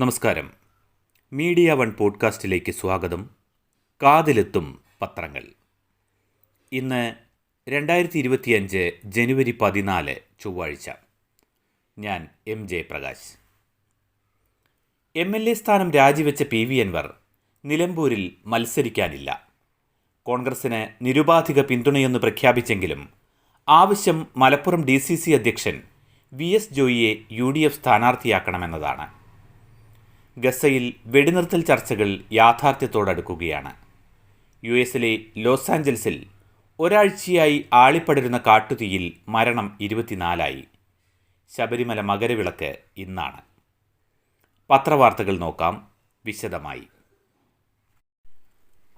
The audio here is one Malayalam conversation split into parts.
നമസ്കാരം. മീഡിയ വൺ പോഡ്കാസ്റ്റിലേക്ക് സ്വാഗതം. കാതിലെത്തും പത്രങ്ങൾ. ഇന്ന് രണ്ടായിരത്തി ഇരുപത്തിയഞ്ച് ജനുവരി പതിനാല് ചൊവ്വാഴ്ച. ഞാൻ M J Prakash M L A സ്ഥാനം രാജിവെച്ച പി വി അൻവർ നിലമ്പൂരിൽ മത്സരിക്കാനില്ല. കോൺഗ്രസിന് നിരുപാധിക പിന്തുണയെന്ന് പ്രഖ്യാപിച്ചെങ്കിലും ആവശ്യം മലപ്പുറം ഡി സി സി അധ്യക്ഷൻ വി എസ് ജോയിയെ യു ഡി എഫ് സ്ഥാനാർത്ഥിയാക്കണമെന്നതാണ്. ഗസയിൽ വെടിനിർത്തൽ ചർച്ചകൾ യാഥാർത്ഥ്യത്തോടടുക്കുകയാണ്. യു എസിലെ ലോസ് ആഞ്ചൽസിൽ ഒരാഴ്ചയായി ആളിപ്പടരുന്ന കാട്ടുതീയിൽ മരണം ഇരുപത്തിനാലായി. ശബരിമല മകരവിളക്ക് ഇന്നാണ്. പത്രവാർത്തകൾ നോക്കാം വിശദമായി.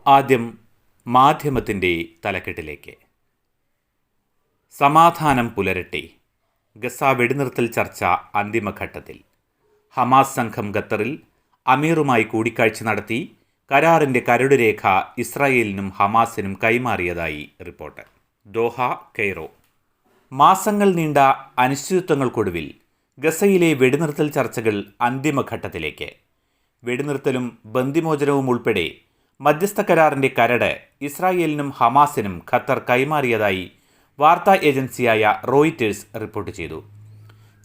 ആദ്യം മാധ്യമത്തിന്റെ തലക്കെട്ടിലേക്ക്. സമാധാനം പുലരട്ടെ. ഗസ വെടിനിർത്തൽ ചർച്ച അന്തിമഘട്ടത്തിൽ. ഹമാസ് സംഘം ഖത്തറിൽ അമീറുമായി കൂടിക്കാഴ്ച നടത്തി കരാറിന്റെ കരടുരേഖ ഇസ്രായേലിനും ഹമാസിനും കൈമാറിയതായി റിപ്പോർട്ട്. Doha Cairo. മാസങ്ങൾ നീണ്ട അനിശ്ചിതത്വങ്ങൾക്കൊടുവിൽ ഗസയിലെ വെടിനിർത്തൽ ചർച്ചകൾ അന്തിമഘട്ടത്തിലേക്ക്. വെടിനിർത്തലും ബന്ദിമോചനവും ഉൾപ്പെടെ മധ്യസ്ഥ കരാറിന്റെ കരട് ഇസ്രായേലിനും ഹമാസിനും ഖത്തർ കൈമാറിയതായി വാർത്താ ഏജൻസിയായ റോയിറ്റേഴ്സ് റിപ്പോർട്ട് ചെയ്തു.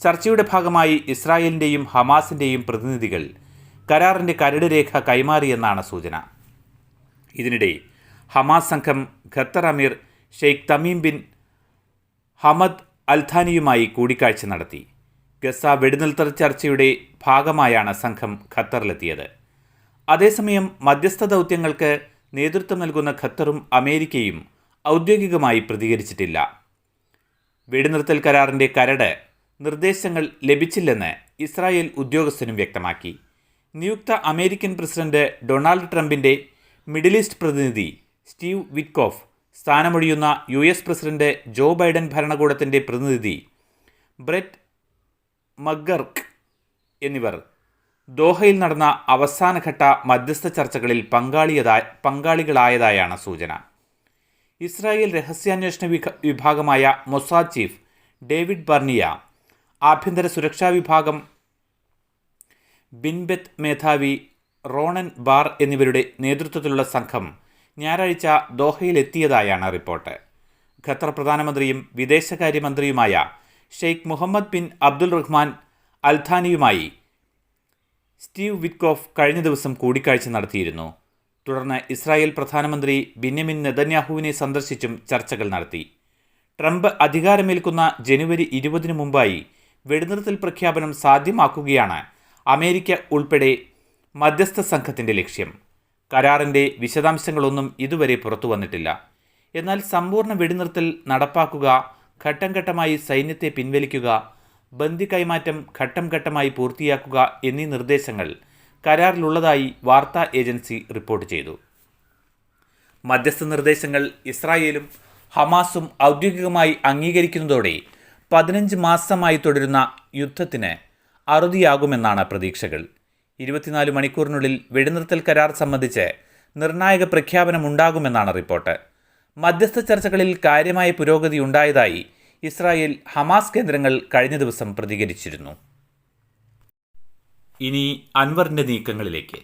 ചർച്ചയുടെ ഭാഗമായി ഇസ്രായേലിന്റെയും ഹമാസിന്റെയും പ്രതിനിധികൾ കരാറിന്റെ കരട് രേഖ കൈമാറിയെന്നാണ് സൂചന. ഇതിനിടെ ഹമാസ് സംഘം Qatar Amir Sheikh Tamim bin Hamad അൽഥാനിയുമായി കൂടിക്കാഴ്ച നടത്തി. ഗസ വെടിനിർത്തൽ ചർച്ചയുടെ ഭാഗമായാണ് സംഘം ഖത്തറിലെത്തിയത്. അതേസമയം മധ്യസ്ഥ ദൗത്യങ്ങൾക്ക് നേതൃത്വം നൽകുന്ന ഖത്തറും അമേരിക്കയും ഔദ്യോഗികമായി പ്രതികരിച്ചിട്ടില്ല. വെടിനിർത്തൽ കരാറിന്റെ കരട് നിർദ്ദേശങ്ങൾ ലഭിച്ചില്ലെന്ന് ഇസ്രായേൽ ഉദ്യോഗസ്ഥനും വ്യക്തമാക്കി. നിയുക്ത അമേരിക്കൻ പ്രസിഡന്റ് ഡൊണാൾഡ് ട്രംപിന്റെ മിഡിൽ ഈസ്റ്റ് പ്രതിനിധി Steve Witkoff സ്ഥാനമൊഴിയുന്ന U S president Joe Biden ഭരണകൂടത്തിന്റെ പ്രതിനിധി ബ്രെറ്റ് മഗർക്ക് എന്നിവർ ദോഹയിൽ നടന്ന അവസാനഘട്ട മധ്യസ്ഥ ചർച്ചകളിൽ പങ്കാളിയതായ പങ്കാളികളായതായാണ് സൂചന. ഇസ്രായേൽ രഹസ്യാന്വേഷണ വിഭാഗമായ മൊസാദ് ചീഫ് ഡേവിഡ് ബർണിയ ആഭ്യന്തര സുരക്ഷാ വിഭാഗം ബിൻബെത്ത് മേധാവി റോണൻ ബാർ എന്നിവരുടെ നേതൃത്വത്തിലുള്ള സംഘം ഞായറാഴ്ച ദോഹയിലെത്തിയതായാണ് റിപ്പോർട്ട്. ഖത്തർ പ്രധാനമന്ത്രിയും വിദേശകാര്യമന്ത്രിയുമായ Sheikh Mohammed bin Abdul Rahman അൽഥാനിയുമായി Steve Witkoff കഴിഞ്ഞ ദിവസം കൂടിക്കാഴ്ച നടത്തിയിരുന്നു. തുടർന്ന് ഇസ്രായേൽ പ്രധാനമന്ത്രി ബിന്യമിൻ നെതന്യാഹുവിനെ സന്ദർശിച്ചും ചർച്ചകൾ നടത്തി. ട്രംപ് അധികാരമേൽക്കുന്ന ജനുവരി ഇരുപതിനു മുമ്പായി വെടിനിർത്തൽ പ്രഖ്യാപനം സാധ്യമാക്കുകയാണ്. അമേരിക്ക ഉൾപ്പെടെ മധ്യസ്ഥ സംഘത്തിന്റെ ലക്ഷ്യം. കരാറിന്റെ വിശദാംശങ്ങളൊന്നും ഇതുവരെ പുറത്തു വന്നിട്ടില്ല എന്നാൽ സമ്പൂർണ വെടിനിർത്തൽ നടപ്പാക്കുക ഘട്ടം ഘട്ടമായി സൈന്യത്തെ പിൻവലിക്കുക ബന്ദി കൈമാറ്റം ഘട്ടം ഘട്ടമായി പൂർത്തിയാക്കുക എന്നീ നിർദ്ദേശങ്ങൾ കരാറിലുള്ളതായി വാർത്താ ഏജൻസി റിപ്പോർട്ട് ചെയ്തു. മധ്യസ്ഥ നിർദ്ദേശങ്ങൾ ഇസ്രായേലും ഹമാസും ഔദ്യോഗികമായി അംഗീകരിക്കുന്നതോടെ പതിനഞ്ച് മാസമായി തുടരുന്ന യുദ്ധത്തിന് അറുതിയാകുമെന്നാണ് പ്രതീക്ഷകൾ. ഇരുപത്തിനാല് മണിക്കൂറിനുള്ളിൽ വെടിനിർത്തൽ കരാർ സംബന്ധിച്ച് നിർണായക പ്രഖ്യാപനമുണ്ടാകുമെന്നാണ് റിപ്പോർട്ട്. മധ്യസ്ഥ ചർച്ചകളിൽ കാര്യമായ പുരോഗതി ഉണ്ടായതായി ഇസ്രായേൽ ഹമാസ് കേന്ദ്രങ്ങൾ കഴിഞ്ഞ ദിവസം പ്രതികരിച്ചിരുന്നു. ഇനി അൻവറിന്റെ നീക്കങ്ങളിലേക്ക്.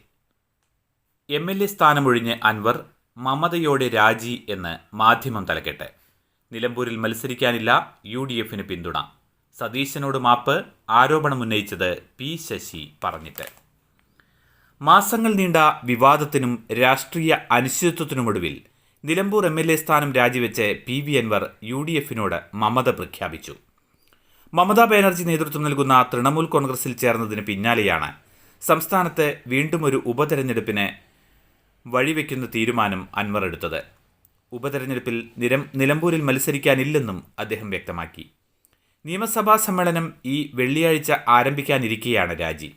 എം എൽ എ സ്ഥാനമൊഴിഞ്ഞ് അൻവർ മമതയോടെ രാജി എന്ന് മാധ്യമം തലക്കെട്ട്. നിലമ്പൂരിൽ മത്സരിക്കാനില്ല യു ഡി എഫിന് പിന്തുണ. സതീശനോട് മാപ്പ് ആരോപണമുന്നയിച്ചത് പി ശശി പറഞ്ഞിട്ട്. മാസങ്ങൾ നീണ്ട വിവാദത്തിനും രാഷ്ട്രീയ അനിശ്ചിതത്വത്തിനുമൊടുവിൽ നിലമ്പൂർ എം എൽ എ സ്ഥാനം രാജിവെച്ച് P V Anvar U D എഫിനോട് മമത പ്രഖ്യാപിച്ചു. മമതാ ബാനർജി നേതൃത്വം നൽകുന്ന തൃണമൂൽ കോൺഗ്രസിൽ ചേർന്നതിന് പിന്നാലെയാണ് സംസ്ഥാനത്ത് വീണ്ടും ഒരു ഉപതെരഞ്ഞെടുപ്പിന് വഴിവെക്കുന്ന തീരുമാനം അൻവർ എടുത്തത്. ഉപതെരഞ്ഞെടുപ്പിൽ നിരം നിലമ്പൂരിൽ മത്സരിക്കാനില്ലെന്നും അദ്ദേഹം വ്യക്തമാക്കി. നിയമസഭാ സമ്മേളനം ഈ വെള്ളിയാഴ്ച ആരംഭിക്കാനിരിക്കെയാണ് രാജി.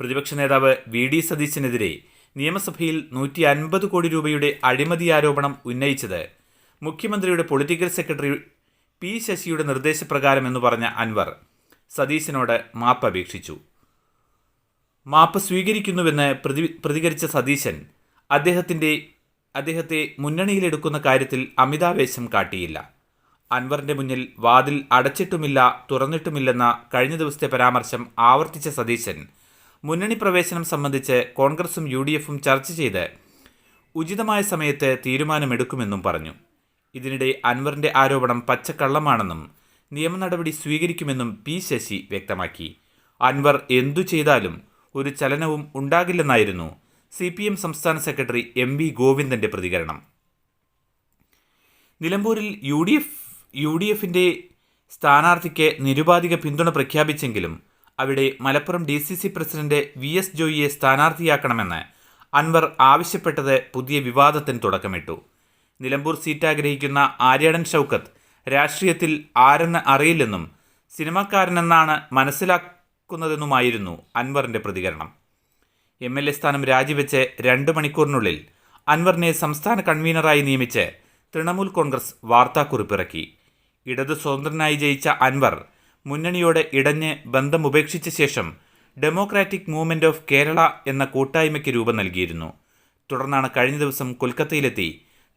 പ്രതിപക്ഷ നേതാവ് വി ഡി സതീശനെതിരെ നിയമസഭയിൽ നൂറ്റി അൻപത് കോടി രൂപയുടെ അഴിമതി ആരോപണം ഉന്നയിച്ചത് മുഖ്യമന്ത്രിയുടെ പൊളിറ്റിക്കൽ സെക്രട്ടറി പി ശശിയുടെ നിർദ്ദേശപ്രകാരമെന്ന് പറഞ്ഞ അൻവർ സതീശനോട് മാപ്പ് അപേക്ഷിച്ചു. മാപ്പ് സ്വീകരിക്കുന്നുവെന്ന് പ്രതി പ്രതികരിച്ച സതീശൻ അദ്ദേഹത്തിന്റെ അദ്ദേഹത്തെ മുന്നണിയിലെടുക്കുന്ന കാര്യത്തിൽ അമിതാവേശം കാട്ടിയില്ല. അൻവറിന്റെ മുന്നിൽ വാതിൽ അടച്ചിട്ടുമില്ല തുറന്നിട്ടുമില്ലെന്ന കഴിഞ്ഞ ദിവസത്തെ പരാമർശം ആവർത്തിച്ച സതീശൻ മുന്നണി പ്രവേശനം സംബന്ധിച്ച് കോൺഗ്രസും യു ഡി എഫും ചർച്ച ചെയ്ത് ഉചിതമായ സമയത്ത് തീരുമാനമെടുക്കുമെന്നും പറഞ്ഞു. ഇതിനിടെ അൻവറിന്റെ ആരോപണം പച്ചക്കള്ളമാണെന്നും നിയമ നടപടി സ്വീകരിക്കുമെന്നും പി ശശി വ്യക്തമാക്കി. അൻവർ എന്തു ചെയ്താലും ഒരു ചലനവും ഉണ്ടാകില്ലെന്നായിരുന്നു സി പി എം സംസ്ഥാന സെക്രട്ടറി എം വി ഗോവിന്ദന്റെ പ്രതികരണം. നിലമ്പൂരിൽ U D F U D എഫിന്റെ സ്ഥാനാർത്ഥിക്ക് നിരുപാധിക പിന്തുണ പ്രഖ്യാപിച്ചെങ്കിലും അവിടെ Malappuram D C C president V S ജോയിയെ സ്ഥാനാർത്ഥിയാക്കണമെന്ന് അൻവർ ആവശ്യപ്പെട്ടത് പുതിയ വിവാദത്തിന് തുടക്കമിട്ടു. നിലമ്പൂർ സീറ്റ് ആഗ്രഹിക്കുന്ന ആര്യാടൻ ഷൗക്കത്ത് രാഷ്ട്രീയത്തിൽ ആരെന്ന് അറിയില്ലെന്നും സിനിമാക്കാരനെന്നാണ് മനസ്സിലാക്കുന്നതെന്നുമായിരുന്നു അൻവറിന്റെ പ്രതികരണം. എം എൽ എ സ്ഥാനം രാജിവെച്ച് രണ്ട് മണിക്കൂറിനുള്ളിൽ അൻവറിനെ സംസ്ഥാന കൺവീനറായി നിയമിച്ച് തൃണമൂൽ കോൺഗ്രസ് വാർത്താക്കുറിപ്പിറക്കി. ഇടതു സ്വതന്ത്രനായി ജയിച്ച അൻവർ മുന്നണിയോട് ഇടഞ്ഞ് ബന്ധം ഉപേക്ഷിച്ച ശേഷം ഡെമോക്രാറ്റിക് മൂവ്മെന്റ് ഓഫ് കേരള എന്ന കൂട്ടായ്മയ്ക്ക് രൂപം നൽകിയിരുന്നു. തുടർന്നാണ് കഴിഞ്ഞ ദിവസം കൊൽക്കത്തയിലെത്തി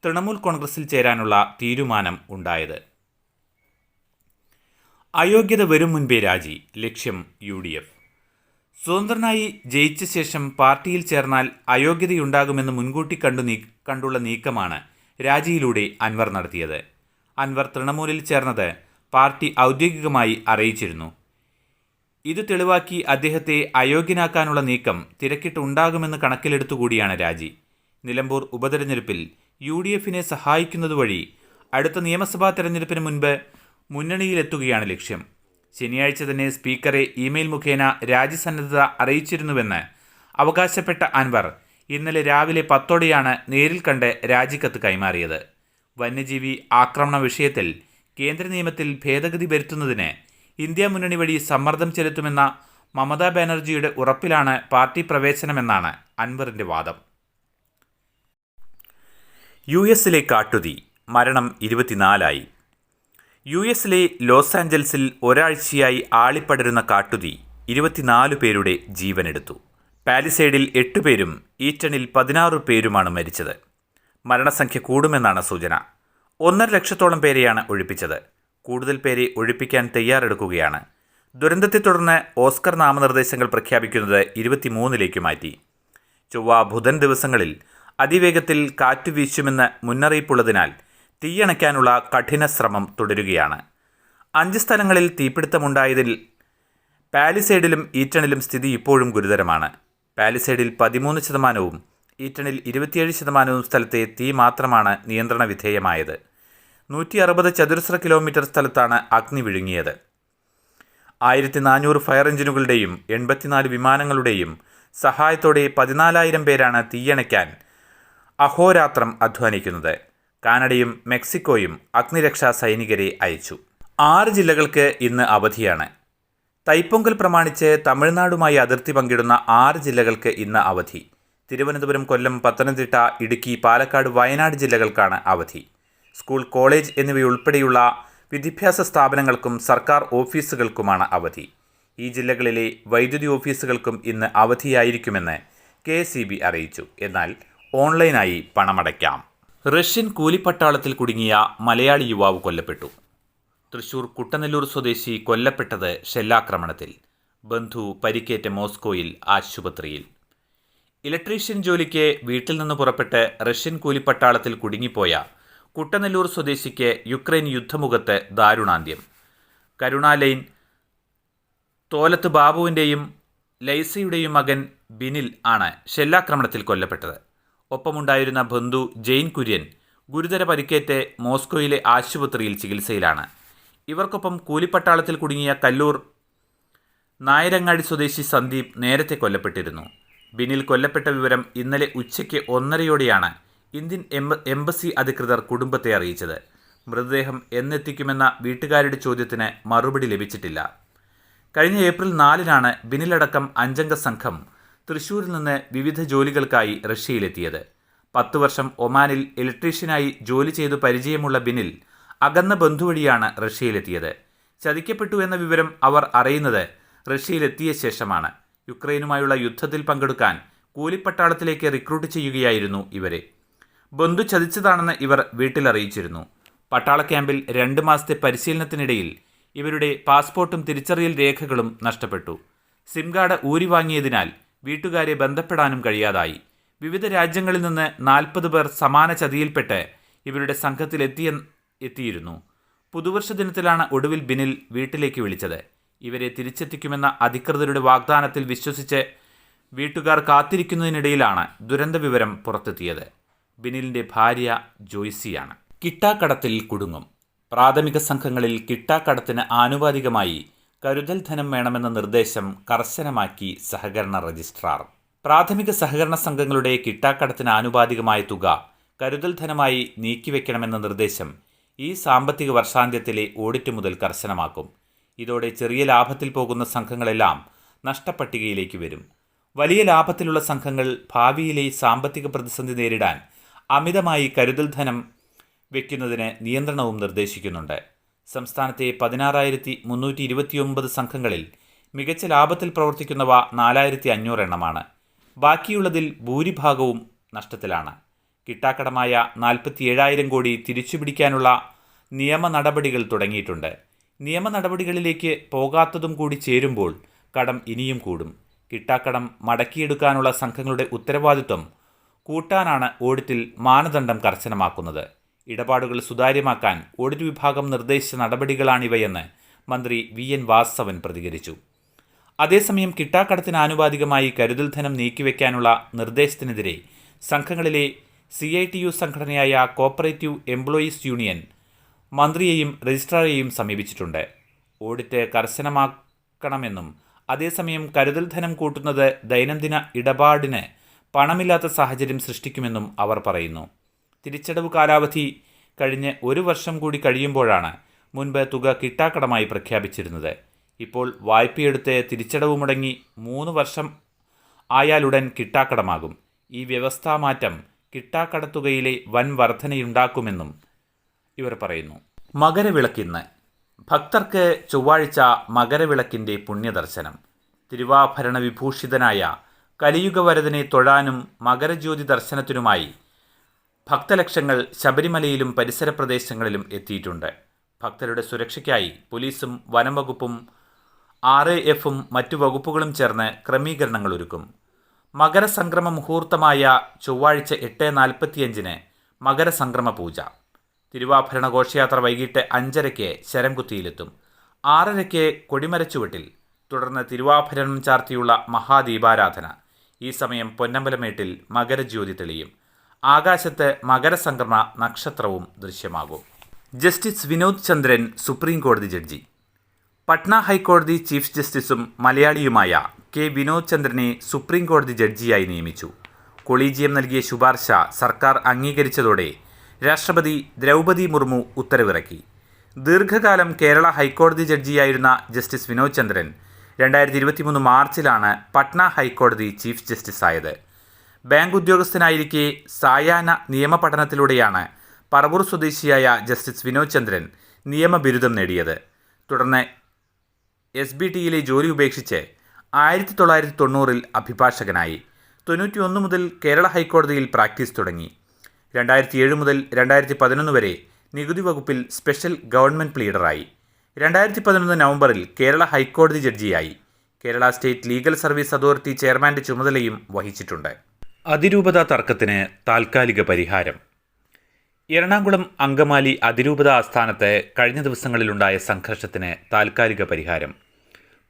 തൃണമൂൽ കോൺഗ്രസിൽ ചേരാനുള്ള തീരുമാനം ഉണ്ടായത്. അയോഗ്യത വരും മുൻപേ രാജി ലക്ഷ്യം യു ഡി എഫ്. സ്വതന്ത്രനായി ജയിച്ച ശേഷം പാർട്ടിയിൽ ചേർന്നാൽ അയോഗ്യതയുണ്ടാകുമെന്ന് മുൻകൂട്ടി കണ്ടു നീ കണ്ടുള്ള നീക്കമാണ് രാജിയിലൂടെ അൻവർ നടത്തിയത്. അൻവർ തൃണമൂലിൽ ചേർന്നത് പാർട്ടി ഔദ്യോഗികമായി അറിയിച്ചിരുന്നു. ഇത് തെളിവാക്കി അദ്ദേഹത്തെ അയോഗ്യനാക്കാനുള്ള നീക്കം തിരക്കിട്ടുണ്ടാകുമെന്ന് കണക്കിലെടുത്തുകൂടിയാണ് രാജി. നിലമ്പൂർ ഉപതെരഞ്ഞെടുപ്പിൽ യു ഡി എഫിനെ സഹായിക്കുന്നതുവഴി അടുത്ത നിയമസഭാ തെരഞ്ഞെടുപ്പിന് മുൻപ് മുന്നണിയിലെത്തുകയാണ് ലക്ഷ്യം. ശനിയാഴ്ച തന്നെ സ്പീക്കറെ ഇമെയിൽ മുഖേന രാജ്യസന്നദ്ധത അറിയിച്ചിരുന്നുവെന്ന് അവകാശപ്പെട്ട അൻവർ ഇന്നലെ രാവിലെ പത്തോടെയാണ് നേരിൽ കണ്ട് രാജിക്കത്ത് കൈമാറിയത്. വന്യജീവി ആക്രമണ വിഷയത്തിൽ കേന്ദ്ര നിയമത്തിൽ ഭേദഗതി വരുത്തുന്നതിന് ഇന്ത്യ മുന്നണി വഴി സമ്മർദ്ദം ചെലുത്തുമെന്ന മമതാ ബാനർജിയുടെ ഉറപ്പിലാണ് പാർട്ടി പ്രവേശനമെന്നാണ് അൻവറിന്റെ വാദം. യു എസിലെ കാട്ടുതീ മരണം ഇരുപത്തിനാലായി. യു എസിലെ ലോസ് ആഞ്ചൽസിൽ ഒരാഴ്ചയായി ആളിപ്പടരുന്ന കാട്ടുതീ ഇരുപത്തിനാല് പേരുടെ ജീവനെടുത്തു. പാലിസൈഡിൽ എട്ടുപേരും ഈറ്റണിൽ പതിനാറ് പേരുമാണ് മരിച്ചത്. മരണസംഖ്യ കൂടുമെന്നാണ് സൂചന. ഒന്നര ലക്ഷത്തോളം പേരെയാണ് ഒഴിപ്പിച്ചത്. കൂടുതൽ പേരെ ഒഴിപ്പിക്കാൻ തയ്യാറെടുക്കുകയാണ്. ദുരന്തത്തെ തുടർന്ന് ഓസ്കർ നാമനിർദ്ദേശങ്ങൾ പ്രഖ്യാപിക്കുന്നത് ഇരുപത്തിമൂന്നിലേക്ക് മാറ്റി. ചൊവ്വ ബുധൻ ദിവസങ്ങളിൽ അതിവേഗത്തിൽ കാറ്റ് വീശുമെന്ന് മുന്നറിയിപ്പുള്ളതിനാൽ തീയണയ്ക്കാനുള്ള കഠിന ശ്രമം തുടരുകയാണ്. അഞ്ച് സ്ഥലങ്ങളിൽ തീപിടുത്തമുണ്ടായതിൽ പാലിസൈഡിലും ഈറ്റണിലും സ്ഥിതി ഇപ്പോഴും ഗുരുതരമാണ്. പാലിസൈഡിൽ പതിമൂന്ന് ശതമാനവും ഈറ്റണിൽ ഇരുപത്തിയേഴ് ശതമാനവും സ്ഥലത്തെ തീ മാത്രമാണ് നിയന്ത്രണ വിധേയമായത്. നൂറ്റി അറുപത് ചതുരശ്ര കിലോമീറ്റർ സ്ഥലത്താണ് അഗ്നി വിഴുങ്ങിയത്. ആയിരത്തി നാനൂറ് ഫയർ എഞ്ചിനുകളുടെയും എൺപത്തിനാല് വിമാനങ്ങളുടെയും സഹായത്തോടെ പതിനാലായിരം പേരാണ് തീയണയ്ക്കാൻ അഹോരാത്രം അധ്വാനിക്കുന്നത്. കാനഡയും മെക്സിക്കോയും അഗ്നിരക്ഷാ സൈനികരെ അയച്ചു. ആറ് ജില്ലകൾക്ക് ഇന്ന് അവധിയാണ്. തൈപ്പൊങ്കൽ പ്രമാണിച്ച് തമിഴ്നാടുമായി അതിർത്തി പങ്കിടുന്ന ആറ് ജില്ലകൾക്ക് ഇന്ന് അവധി. തിരുവനന്തപുരം കൊല്ലം പത്തനംതിട്ട ഇടുക്കി പാലക്കാട് വയനാട് ജില്ലകൾക്കാണ് അവധി. സ്കൂൾ കോളേജ് എന്നിവയുൾപ്പെടെയുള്ള വിദ്യാഭ്യാസ സ്ഥാപനങ്ങൾക്കും സർക്കാർ ഓഫീസുകൾക്കുമാണ് അവധി. ഈ ജില്ലകളിലെ വൈദ്യുതി ഓഫീസുകൾക്കും ഇന്ന് അവധിയായിരിക്കുമെന്ന് കെ അറിയിച്ചു. എന്നാൽ ഓൺലൈനായി പണമടയ്ക്കാം. റഷ്യൻ കൂലിപ്പട്ടാളത്തിൽ കുടുങ്ങിയ മലയാളി യുവാവ് കൊല്ലപ്പെട്ടു. തൃശൂർ കുട്ടനെല്ലൂർ സ്വദേശി കൊല്ലപ്പെട്ടത് ഷെല്ലാക്രമണത്തിൽ. ബന്ധു പരിക്കേറ്റ മോസ്കോയിൽ ആശുപത്രിയിൽ. ഇലക്ട്രീഷ്യൻ ജോലിക്ക് വീട്ടിൽ നിന്ന് പുറപ്പെട്ട് റഷ്യൻ കൂലിപ്പട്ടാളത്തിൽ കുടുങ്ങിപ്പോയ കുട്ടനെല്ലൂർ സ്വദേശിക്ക് യുക്രൈൻ യുദ്ധമുഖത്ത് ദാരുണാന്ത്യം. കരുണാലൈൻ തോലത്ത് ബാബുവിന്റെയും ലൈസയുടെയും മകൻ ബിനിൽ ആണ് ഷെല്ലാക്രമണത്തിൽ കൊല്ലപ്പെട്ടത്. ഒപ്പമുണ്ടായിരുന്ന ബന്ധു ജെയിൻ കുര്യൻ ഗുരുതര പരിക്കേറ്റ് മോസ്കോയിലെ ആശുപത്രിയിൽ ചികിത്സയിലാണ്. ഇവർക്കൊപ്പം കൂലിപ്പട്ടാളത്തിൽ കുടുങ്ങിയ കല്ലൂർ നായരങ്ങാടി സ്വദേശി സന്ദീപ് നേരത്തെ കൊല്ലപ്പെട്ടിരുന്നു. ബിനിൽ കൊല്ലപ്പെട്ട വിവരം ഇന്നലെ ഉച്ചയ്ക്ക് ഒന്നരയോടെയാണ് ഇന്ത്യൻ എംബ എംബസി അധികൃതർ കുടുംബത്തെ അറിയിച്ചത്. മൃതദേഹം എന്നെത്തിക്കുമെന്ന വീട്ടുകാരുടെ ചോദ്യത്തിന് മറുപടി ലഭിച്ചിട്ടില്ല. കഴിഞ്ഞ ഏപ്രിൽ നാലിനാണ് ബിനിലടക്കം അഞ്ചംഗ സംഘം തൃശൂരിൽ നിന്ന് വിവിധ ജോലികൾക്കായി റഷ്യയിലെത്തിയത്. പത്തു വർഷം ഒമാനിൽ ഇലക്ട്രീഷ്യനായി ജോലി ചെയ്തു പരിചയമുള്ള ബിനിൽ അകന്ന ബന്ധുവഴിയാണ് റഷ്യയിലെത്തിയത്. ചതിക്കപ്പെട്ടു എന്ന വിവരം അവർ അറിയുന്നത് റഷ്യയിലെത്തിയ ശേഷമാണ്. യുക്രൈനുമായുള്ള യുദ്ധത്തിൽ പങ്കെടുക്കാൻ കൂലിപ്പട്ടാളത്തിലേക്ക് റിക്രൂട്ട് ചെയ്യുകയായിരുന്നു ഇവരെ. ബന്ധു ചതിച്ചതാണെന്ന് ഇവർ വീട്ടിൽ അറിയിച്ചിരുന്നു പട്ടാള ക്യാമ്പിൽ രണ്ട് മാസത്തെ പരിശീലനത്തിനിടയിൽ ഇവരുടെ പാസ്പോർട്ടും തിരിച്ചറിയൽ രേഖകളും നഷ്ടപ്പെട്ടു. സിം കാർഡ് ഊരി വാങ്ങിയതിനാൽ വീട്ടുകാരെ ബന്ധപ്പെടാനും കഴിയാതായി. വിവിധ രാജ്യങ്ങളിൽ നിന്ന് നാൽപ്പത് പേർ സമാന ചതിയിൽപ്പെട്ട് ഇവരുടെ സംഘത്തിലെത്തിയ എത്തിയിരുന്നു. പുതുവർഷ ദിനത്തിലാണ് ഒടുവിൽ ബിനിൽ വീട്ടിലേക്ക് വിളിച്ചത്. ഇവരെ തിരിച്ചെത്തിക്കുമെന്ന അധികൃതരുടെ വാഗ്ദാനത്തിൽ വിശ്വസിച്ച് വീട്ടുകാർ കാത്തിരിക്കുന്നതിനിടയിലാണ് ദുരന്ത വിവരം പുറത്തെത്തിയത്. ബിനിലിന്റെ ഭാര്യ ജോയ്സിയാണ്. കിട്ടാക്കടത്തിൽ കുടുങ്ങും. പ്രാഥമിക സംഘങ്ങളിൽ കിട്ടാക്കടത്തിന് ആനുപാതികമായി കരുതൽ ധനം വേണമെന്ന നിർദ്ദേശം കർശനമാക്കി സഹകരണ രജിസ്ട്രാർ. പ്രാഥമിക സഹകരണ സംഘങ്ങളുടെ കിട്ടാക്കടത്തിന് ആനുപാതികമായ തുക കരുതൽ ധനമായി നീക്കിവെക്കണമെന്ന നിർദ്ദേശം ഈ സാമ്പത്തിക വർഷാന്ത്യത്തിലെ ഓഡിറ്റ് മുതൽ കർശനമാക്കും. ഇതോടെ ചെറിയ ലാഭത്തിൽ പോകുന്ന സംഘങ്ങളെല്ലാം നഷ്ടപ്പട്ടികയിലേക്ക് വരും. വലിയ ലാഭത്തിലുള്ള സംഘങ്ങൾ ഭാവിയിലെ സാമ്പത്തിക പ്രതിസന്ധി നേരിടാൻ അമിതമായി കരുതൽ ധനം വയ്ക്കുന്നതിന് നിയന്ത്രണവും നിർദ്ദേശിക്കുന്നുണ്ട്. സംസ്ഥാനത്തെ പതിനാറായിരത്തി മുന്നൂറ്റി ഇരുപത്തിയൊമ്പത് സംഘങ്ങളിൽ മികച്ച ലാഭത്തിൽ പ്രവർത്തിക്കുന്നവ നാലായിരത്തി അഞ്ഞൂറ് എണ്ണമാണ്. ബാക്കിയുള്ളതിൽ ഭൂരിഭാഗവും നഷ്ടത്തിലാണ്. കിട്ടാക്കടമായ നാൽപ്പത്തി ഏഴായിരം കോടി തിരിച്ചുപിടിക്കാനുള്ള നിയമ നടപടികൾ തുടങ്ങിയിട്ടുണ്ട്. നിയമ നടപടികളിലേക്ക് പോകാത്തതും കൂടി ചേരുമ്പോൾ കടം ഇനിയും കൂടും. കിട്ടാക്കടം മടക്കിയെടുക്കാനുള്ള സംഘങ്ങളുടെ ഉത്തരവാദിത്വം കൂട്ടാനാണ് ഓഡിറ്റിൽ മാനദണ്ഡം കർശനമാക്കുന്നത്. ഇടപാടുകൾ സുതാര്യമാക്കാൻ ഓഡിറ്റ് വിഭാഗം നിർദ്ദേശിച്ച നടപടികളാണിവയെന്ന് മന്ത്രി വി എൻ വാസവൻ പ്രതികരിച്ചു. അതേസമയം കിട്ടാക്കടത്തിന് ആനുപാതികമായി കരുതൽ ധനം നീക്കിവെക്കാനുള്ള നിർദ്ദേശത്തിനെതിരെ സംഘങ്ങളിലെ സി ഐ ടി യു സംഘടനയായ കോപ്പറേറ്റീവ് എംപ്ലോയീസ് യൂണിയൻ മന്ത്രിയെയും രജിസ്ട്രാറെയും സമീപിച്ചിട്ടുണ്ട്. ഓഡിറ്റ് കർശനമാക്കണമെന്നും അതേസമയം കരുതൽ ധനം കൂട്ടുന്നത് ദൈനംദിന ഇടപാടിന് പണമില്ലാത്ത സാഹചര്യം സൃഷ്ടിക്കുമെന്നും അവർ പറയുന്നു. തിരിച്ചടവ് കാലാവധി കഴിഞ്ഞ് ഒരു വർഷം കൂടി കഴിയുമ്പോഴാണ് മുൻപ് തുക കിട്ടാക്കടമായി പ്രഖ്യാപിച്ചിരുന്നത്. ഇപ്പോൾ വായ്പയെടുത്ത് തിരിച്ചടവ് മുടങ്ങി മൂന്ന് വർഷം ആയാലുടൻ കിട്ടാക്കടമാകും. ഈ വ്യവസ്ഥാ മാറ്റം കിട്ടാക്കടത്തുകയിലെ വൻ വർധനയുണ്ടാക്കുമെന്നും ഇവർ പറയുന്നു. മകരവിളക്കിന്ന്. ഭക്തർക്ക് ചൊവ്വാഴ്ച മകരവിളക്കിന്റെ പുണ്യദർശനം. തിരുവാഭരണ വിഭൂഷിതനായ കലിയുഗവരതനെ തൊഴാനും മകരജ്യോതി ദർശനത്തിനുമായി ഭക്തലക്ഷങ്ങൾ ശബരിമലയിലും പരിസര പ്രദേശങ്ങളിലും എത്തിയിട്ടുണ്ട്. ഭക്തരുടെ സുരക്ഷയ്ക്കായി പോലീസും വനംവകുപ്പും ആർ എ എഫും മറ്റു വകുപ്പുകളും ചേർന്ന് ക്രമീകരണങ്ങൾ ഒരുക്കും. മകരസംക്രമ മുഹൂർത്തമായ ചൊവ്വാഴ്ച എട്ട് നാൽപ്പത്തിയഞ്ചിന് മകരസംക്രമ പൂജ. തിരുവാഭരണ ഘോഷയാത്ര വൈകിട്ട് അഞ്ചരയ്ക്ക് ശരംകുത്തിയിലെത്തും. ആറരയ്ക്ക് കൊടിമരച്ചുവട്ടിൽ തുടർന്ന് തിരുവാഭരണം ചാർത്തിയുള്ള മഹാദീപാരാധന. ഈ സമയം പൊന്നമ്പലമേട്ടിൽ മകരജ്യോതി തെളിയും. ആകാശത്ത് മകരസംക്രമ നക്ഷത്രവും ദൃശ്യമാകും. ജസ്റ്റിസ് വിനോദ് ചന്ദ്രൻ സുപ്രീം കോടതി ജഡ്ജി. പട്ന ഹൈക്കോടതി ചീഫ് ജസ്റ്റിസും മലയാളിയുമായ കെ വിനോദ് ചന്ദ്രനെ സുപ്രീം കോടതി ജഡ്ജിയായി നിയമിച്ചു. കൊളീജിയം നൽകിയ ശുപാർശ സർക്കാർ അംഗീകരിച്ചതോടെ രാഷ്ട്രപതി ദ്രൗപദി മുർമു ഉത്തരവിറക്കി. ദീർഘകാലം കേരള ഹൈക്കോടതി ജഡ്ജിയായിരുന്ന ജസ്റ്റിസ് വിനോദ് ചന്ദ്രൻ രണ്ടായിരത്തി ഇരുപത്തിമൂന്ന് മാർച്ചിലാണ് പട്ന ഹൈക്കോടതി ചീഫ് ജസ്റ്റിസ് ആയത് ബാങ്ക് ഉദ്യോഗസ്ഥനായിരിക്കെ സായാഹ്ന നിയമപഠനത്തിലൂടെയാണ് പറവൂർ സ്വദേശിയായ ജസ്റ്റിസ് വിനോദ് ചന്ദ്രൻ നിയമബിരുദം നേടിയത്. തുടർന്ന് എസ് ബി ടിയിലെ ജോലി ഉപേക്ഷിച്ച് ആയിരത്തി തൊള്ളായിരത്തി തൊണ്ണൂറിൽ അഭിഭാഷകനായി. തൊണ്ണൂറ്റിയൊന്ന് മുതൽ കേരള ഹൈക്കോടതിയിൽ പ്രാക്ടീസ് തുടങ്ങി. രണ്ടായിരത്തി ഏഴ് മുതൽ രണ്ടായിരത്തി പതിനൊന്ന് വരെ നികുതി വകുപ്പിൽ സ്പെഷ്യൽ ഗവൺമെന്റ് പ്ലീഡറായി. രണ്ടായിരത്തി പതിനൊന്ന് നവംബറിൽ കേരള ഹൈക്കോടതി ജഡ്ജിയായി. Kerala state legal service authority ചെയർമാന്റെ ചുമതലയും വഹിച്ചിട്ടുണ്ട്. അതിരൂപത തർക്കത്തിന് താൽക്കാലിക പരിഹാരം. എറണാകുളം അങ്കമാലി അതിരൂപത ആസ്ഥാനത്ത് കഴിഞ്ഞ ദിവസങ്ങളിലുണ്ടായ സംഘർഷത്തിന് താൽക്കാലിക പരിഹാരം.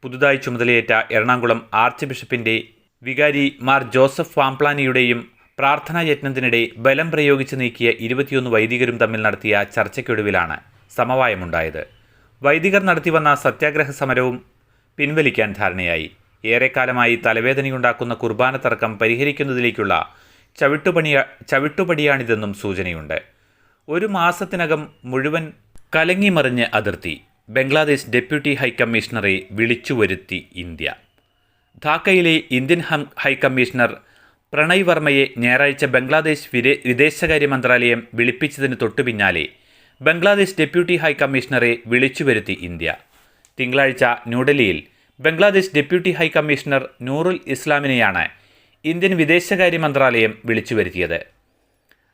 പുതുതായി ചുമതലയേറ്റ എറണാകുളം ആർച്ച് ബിഷപ്പിന്റെ വികാരി മാർ ജോസഫ് വാംപ്ലാനിയുടെയും പ്രാർത്ഥനാ യജ്ഞത്തിനിടെ ബലം പ്രയോഗിച്ച് നീക്കിയ ഇരുപത്തിയൊന്ന് വൈദികരും തമ്മിൽ നടത്തിയ ചർച്ചയ്ക്കൊടുവിലാണ് സമവായമുണ്ടായത്. വൈദികർ നടത്തിവന്ന സത്യാഗ്രഹ സമരവും പിൻവലിക്കാൻ ധാരണയായി. ഏറെക്കാലമായി തലവേദനയുണ്ടാക്കുന്ന കുർബാന തർക്കം പരിഹരിക്കുന്നതിലേക്കുള്ള ചവിട്ടുപണിയ ചവിട്ടുപടിയാണിതെന്നും സൂചനയുണ്ട്. ഒരു മാസത്തിനകം മുഴുവൻ കലങ്ങിമറിഞ്ഞ് അതിർത്തി ബംഗ്ലാദേശ് ഡെപ്യൂട്ടി ഹൈക്കമ്മീഷണറെ വിളിച്ചുവരുത്തി ഇന്ത്യ. ധാക്കയിലെ ഇന്ത്യൻ ഹൈക്കമ്മീഷണർ പ്രണയ് വർമ്മയെ ഞായറാഴ്ച ബംഗ്ലാദേശ് വിദേ വിദേശകാര്യ മന്ത്രാലയം വിളിപ്പിച്ചതിന് തൊട്ടു പിന്നാലെ ബംഗ്ലാദേശ് ഡെപ്യൂട്ടി ഹൈക്കമ്മീഷണറെ വിളിച്ചുവരുത്തി ഇന്ത്യ. തിങ്കളാഴ്ച ന്യൂഡൽഹിയിൽ Bangladesh deputy high commissioner Noorul ഇസ്ലാമിനെയാണ് Indian വിദേശകാര്യ മന്ത്രാലയം വിളിച്ചു വരുത്തിയത്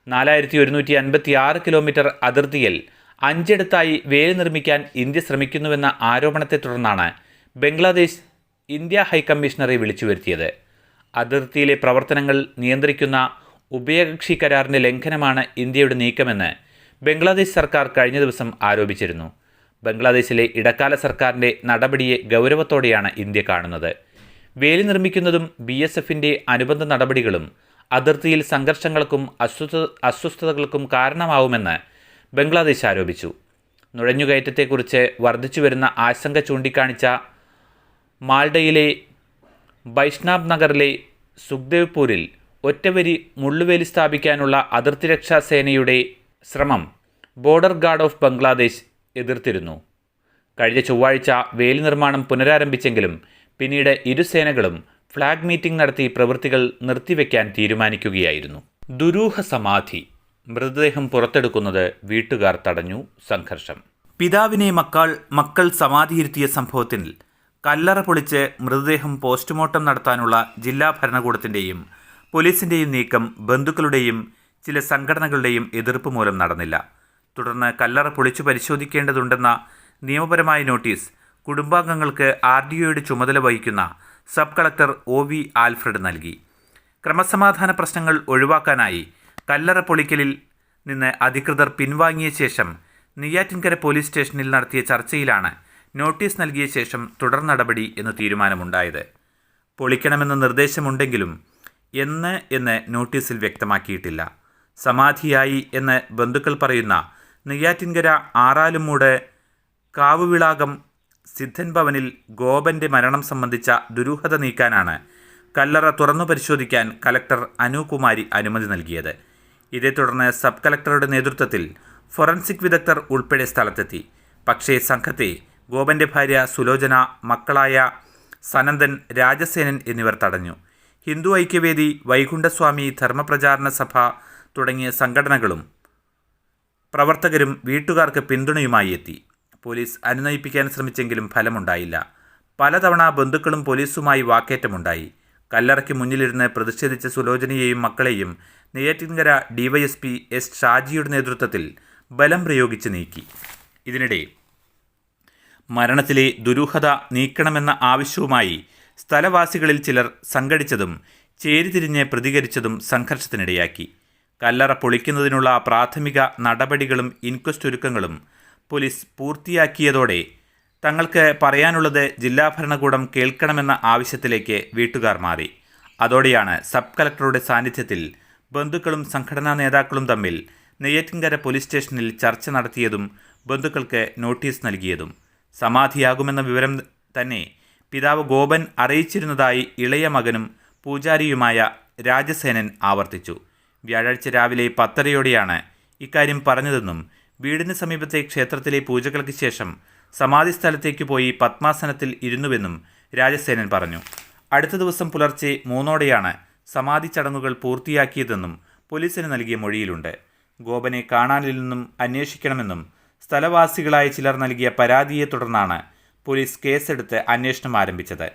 നാലായിരത്തി ഒരുന്നൂറ്റി അൻപത്തി ആറ് കിലോമീറ്റർ അതിർത്തിയിൽ അഞ്ചിടത്തായി വേലി നിർമ്മിക്കാൻ ഇന്ത്യ ശ്രമിക്കുന്നുവെന്ന ആരോപണത്തെ തുടർന്നാണ് ബംഗ്ലാദേശ് ഇന്ത്യ ഹൈക്കമ്മീഷണറെ വിളിച്ചു വരുത്തിയത് അതിർത്തിയിലെ പ്രവർത്തനങ്ങൾ നിയന്ത്രിക്കുന്ന ഉഭയകക്ഷി കരാറിന്റെ ലംഘനമാണ് ഇന്ത്യയുടെ നീക്കമെന്ന് ബംഗ്ലാദേശ് സർക്കാർ കഴിഞ്ഞ ദിവസം ആരോപിച്ചിരുന്നു. ബംഗ്ലാദേശിലെ ഇടക്കാല സർക്കാരിന്റെ നടപടിയെ ഗൗരവത്തോടെയാണ് ഇന്ത്യ കാണുന്നത്. വേലി നിർമ്മിക്കുന്നതും ബി എസ് എഫിന്റെ അനുബന്ധ നടപടികളും അതിർത്തിയിൽ സംഘർഷങ്ങൾക്കും അസ്വസ്ഥ അസ്വസ്ഥതകൾക്കും കാരണമാവുമെന്ന് ബംഗ്ലാദേശ് ആരോപിച്ചു. നുഴഞ്ഞുകയറ്റത്തെക്കുറിച്ച് വർദ്ധിച്ചുവരുന്ന ആശങ്ക ചൂണ്ടിക്കാണിച്ച മാൾഡയിലെ ബൈഷ്ണാബ് നഗറിലെ സുഖ്ദേവ്പൂരിൽ ഒറ്റവരി മുള്ളുവേലി സ്ഥാപിക്കാനുള്ള അതിർത്തി രക്ഷാ സേനയുടെ ശ്രമം ബോർഡർ ഗാർഡ് ഓഫ് ബംഗ്ലാദേശ് എതിർത്തിരുന്നു. കഴിഞ്ഞ ചൊവ്വാഴ്ച വേലി നിർമ്മാണം പുനരാരംഭിച്ചെങ്കിലും പിന്നീട് ഇരുസേനകളും ഫ്ലാഗ് മീറ്റിംഗ് നടത്തി പ്രവൃത്തികൾ നിർത്തിവെക്കാൻ തീരുമാനിക്കുകയായിരുന്നു. ദുരൂഹ സമാധി മൃതദേഹം പുറത്തെടുക്കുന്നത് വീട്ടുകാർ തടഞ്ഞു സംഘർഷം. പിതാവിനെ മക്കൾ മക്കൾ സമാധിയിരുത്തിയ സംഭവത്തിൽ കല്ലറ പൊളിച്ച് മൃതദേഹം പോസ്റ്റ്മോർട്ടം നടത്താനുള്ള ജില്ലാ ഭരണകൂടത്തിന്റെയും പോലീസിന്റെയും നീക്കം ബന്ധുക്കളുടെയും ചില സംഘടനകളുടെയും എതിർപ്പ് മൂലം നടന്നില്ല. തുടർന്ന് കല്ലറ പൊളിച്ചു പരിശോധിക്കേണ്ടതുണ്ടെന്ന നിയമപരമായ നോട്ടീസ് കുടുംബാംഗങ്ങൾക്ക് ആർ ഡി ഒയുടെ ചുമതല വഹിക്കുന്ന sub collector O V Alfred നൽകി. ക്രമസമാധാന പ്രശ്നങ്ങൾ ഒഴിവാക്കാനായി കല്ലറ പൊളിക്കലിൽ നിന്ന് അധികൃതർ പിൻവാങ്ങിയ ശേഷം നെയ്യാറ്റിൻകര പോലീസ് സ്റ്റേഷനിൽ നടത്തിയ ചർച്ചയിലാണ് നോട്ടീസ് നൽകിയ ശേഷം തുടർ നടപടി എന്ന് തീരുമാനമുണ്ടായത്. പൊളിക്കണമെന്ന നിർദ്ദേശമുണ്ടെങ്കിലും എന്ന് എന്ന് നോട്ടീസിൽ വ്യക്തമാക്കിയിട്ടില്ല. സമാധിയായി എന്ന് ബന്ധുക്കൾ പറയുന്ന നെയ്യാറ്റിൻകര ആറാലുമൂട് കാവുവിളാകം സിദ്ധൻ ഭവനിൽ ഗോപന്റെ മരണം സംബന്ധിച്ച ദുരൂഹത നീക്കാനാണ് കല്ലറ തുറന്നു പരിശോധിക്കാൻ കലക്ടർ അനുകുമാരി അനുമതി നൽകിയത്. ഇതേ തുടർന്ന് സബ് കലക്ടറുടെ നേതൃത്വത്തിൽ ഫോറൻസിക് വിദഗ്ധർ ഉൾപ്പെടെ സ്ഥലത്തെത്തി. പക്ഷേ സംഘത്തെ ഗോപന്റെ ഭാര്യ സുലോചന മക്കളായ സനന്ദൻ രാജസേനൻ എന്നിവർ തടഞ്ഞു. ഹിന്ദു ഐക്യവേദി വൈകുണ്ഠസ്വാമി ധർമ്മപ്രചാരണ സഭ തുടങ്ങിയ സംഘടനകളും പ്രവർത്തകരും വീട്ടുകാർക്ക് പിന്തുണയുമായി എത്തി. പോലീസ് അനുനയിപ്പിക്കാൻ ശ്രമിച്ചെങ്കിലും ഫലമുണ്ടായില്ല. പലതവണ ബന്ധുക്കളും പോലീസുമായി വാക്കേറ്റമുണ്ടായി. കല്ലറയ്ക്ക് മുന്നിലിരുന്ന് പ്രതിഷേധിച്ച സുലോചനയെയും മക്കളെയും നെയ്യാറ്റിൻകര ഡിവൈഎസ്പി എസ് ഷാജിയുടെ നേതൃത്വത്തിൽ ബലം പ്രയോഗിച്ച് നീക്കി. ഇതിനിടെ മരണത്തിലെ ദുരൂഹത നീക്കണമെന്ന ആവശ്യവുമായി സ്ഥലവാസികളിൽ ചിലർ സംഘടിച്ചതും ചേരിതിരിഞ്ഞ് പ്രതികരിച്ചതും സംഘർഷത്തിനിടയാക്കി. കല്ലറ പൊളിക്കുന്നതിനുള്ള പ്രാഥമിക നടപടികളും ഇൻക്വസ്റ്റ് ഒരുക്കങ്ങളും പോലീസ് പൂർത്തിയാക്കിയതോടെ തങ്ങൾക്ക് പറയാനുള്ളത് ജില്ലാ ഭരണകൂടം കേൾക്കണമെന്ന ആവശ്യത്തിലേക്ക് വീട്ടുകാർ മാറി. അതോടെയാണ് സബ് കളക്ടറുടെ സാന്നിധ്യത്തിൽ ബന്ധുക്കളും സംഘടനാ നേതാക്കളും തമ്മിൽ നെയ്യാറ്റിൻകര പോലീസ് സ്റ്റേഷനിൽ ചർച്ച നടത്തിയതും ബന്ധുക്കൾക്ക് നോട്ടീസ് നൽകിയതും. സമാധിയാകുമെന്ന വിവരം തന്നെ പിതാവ് ഗോപൻ അറിയിച്ചിരുന്നതായി ഇളയ മകനും പൂജാരിയുമായ രാജസേനൻ ആവർത്തിച്ചു. വ്യാഴാഴ്ച രാവിലെ പത്തരയോടെയാണ് ഇക്കാര്യം പറഞ്ഞതെന്നും വീടിന് സമീപത്തെ ക്ഷേത്രത്തിലെ പൂജകൾക്ക് ശേഷം സമാധി സ്ഥലത്തേക്ക് പോയി പത്മാസനത്തിൽ ഇരുന്നുവെന്നും രാജസേനൻ പറഞ്ഞു. അടുത്ത ദിവസം പുലർച്ചെ മൂന്നോടെയാണ് സമാധി ചടങ്ങുകൾ പൂർത്തിയാക്കിയതെന്നും പോലീസിന് നൽകിയ മൊഴിയിലുണ്ട്. ഗോപനെ കാണാനില്ലെന്നും അന്വേഷിക്കണമെന്നും സ്ഥലവാസികളായ ചിലർ നൽകിയ പരാതിയെ തുടർന്നാണ് പോലീസ് കേസെടുത്ത് അന്വേഷണം ആരംഭിച്ചത്.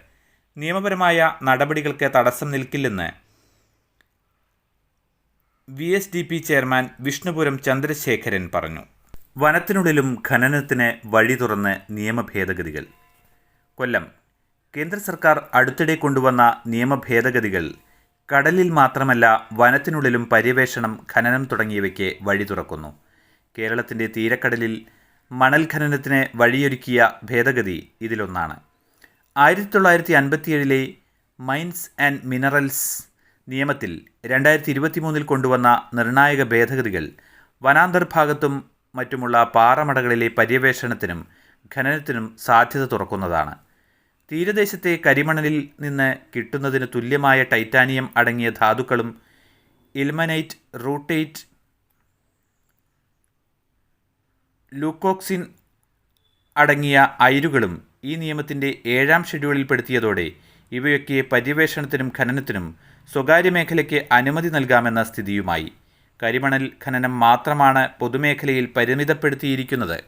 നിയമപരമായ നടപടികൾക്ക് തടസ്സം നിൽക്കില്ലെന്ന് V S D P chairman Vishnupuram Chandrasekharan പറഞ്ഞു. വനത്തിനുള്ളിലും ഖനനത്തിന് വഴി തുറന്ന് നിയമഭേദഗതികൾ. കൊല്ലം. കേന്ദ്ര സർക്കാർ അടുത്തിടെ കൊണ്ടുവന്ന നിയമഭേദഗതികൾ. കടലിൽ മാത്രമല്ല വനത്തിനുള്ളിലും പര്യവേഷണം ഖനനം തുടങ്ങിയവയ്ക്ക് വഴി തുറക്കുന്നു. കേരളത്തിന്റെ തീരക്കടലിൽ മണൽ ഖനനത്തിന് വഴിയൊരുക്കിയ ഭേദഗതി ഇതിലൊന്നാണ്. ആയിരത്തി തൊള്ളായിരത്തി അൻപത്തിയേഴിലെ മൈൻസ് ആൻഡ് മിനറൽസ് നിയമത്തിൽ രണ്ടായിരത്തി ഇരുപത്തിമൂന്നിൽ കൊണ്ടുവന്ന നിർണായക ഭേദഗതികൾ വനാന്തർഭാഗത്തും മറ്റുമുള്ള പാറമടകളിലെ പര്യവേഷണത്തിനും ഖനനത്തിനും സാധ്യത തുറക്കുന്നതാണ്. തീരദേശത്തെ കരിമണലിൽ നിന്ന് കിട്ടുന്നതിന് തുല്യമായ ടൈറ്റാനിയം അടങ്ങിയ ധാതുക്കളും ഇൽമനൈറ്റ് റൂട്ടേറ്റ് ലൂക്കോക്സിൻ അടങ്ങിയ അയിരുകളും ഈ നിയമത്തിന്റെ ഏഴാം ഷെഡ്യൂളിൽപ്പെടുത്തിയതോടെ ഇവയൊക്കെ പര്യവേഷണത്തിനും ഖനനത്തിനും സ്വകാര്യ മേഖലയ്ക്ക് അനുമതി നൽകാമെന്ന സ്ഥിതിയുമായി. കരിമണൽ ഖനനം മാത്രമാണ് പൊതുമേഖലയിൽ പരിമിതപ്പെടുത്തിയിരിക്കുന്നത്.